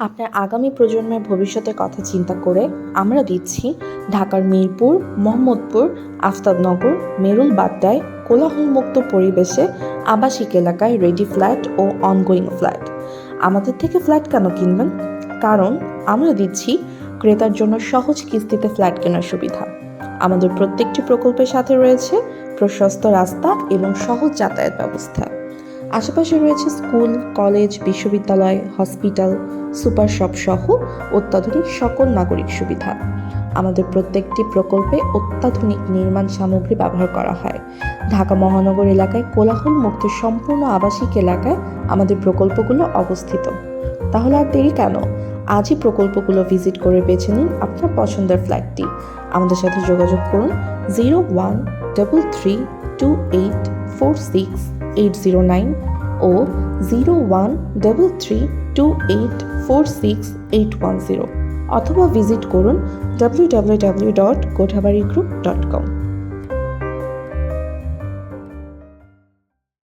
আপনার আগামী প্রজন্মের ভবিষ্যতের কথা চিন্তা করে আমরা দিচ্ছি ঢাকার মিরপুর, মোহাম্মদপুর, আফতাবনগর, মেরুল বাড্ডায় কোলাহলমুক্ত পরিবেশে আবাসিক এলাকায় রেডি ফ্ল্যাট ও অনগোয়িং ফ্ল্যাট আমাদের থেকে ফ্ল্যাট কেন কিনবেন? কারণ আমরা দিচ্ছি ক্রেতার জন্য সহজ কিস্তিতে ফ্ল্যাট কেনার সুবিধা। আমাদের প্রত্যেকটি প্রকল্পের সাথে রয়েছে প্রশস্ত রাস্তা এবং সহজ যাতায়াত ব্যবস্থা। আশেপাশে রয়েছে স্কুল, কলেজ, বিশ্ববিদ্যালয়, হসপিটাল, সুপার শপ সহ অত্যাধুনিক সকল নাগরিক সুবিধা। আমাদের প্রত্যেকটি প্রকল্পে অত্যাধুনিক নির্মাণ সামগ্রী ব্যবহার করা হয়। ঢাকা মহানগর এলাকায় কোলাহল মুক্ত সম্পূর্ণ আবাসিক এলাকায় আমাদের প্রকল্পগুলো অবস্থিত। তাহলে আর দেরি কেন? আজই প্রকল্পগুলো ভিজিট করে বেছে নিন আপনার পছন্দের ফ্ল্যাটটি। আমাদের সাথে যোগাযোগ করুন zero one double three two eight four six eight zero nine ও zero one double three two eight four six eight one zero অথবা ভিজিট করুন W W W dot Kothabari group dot com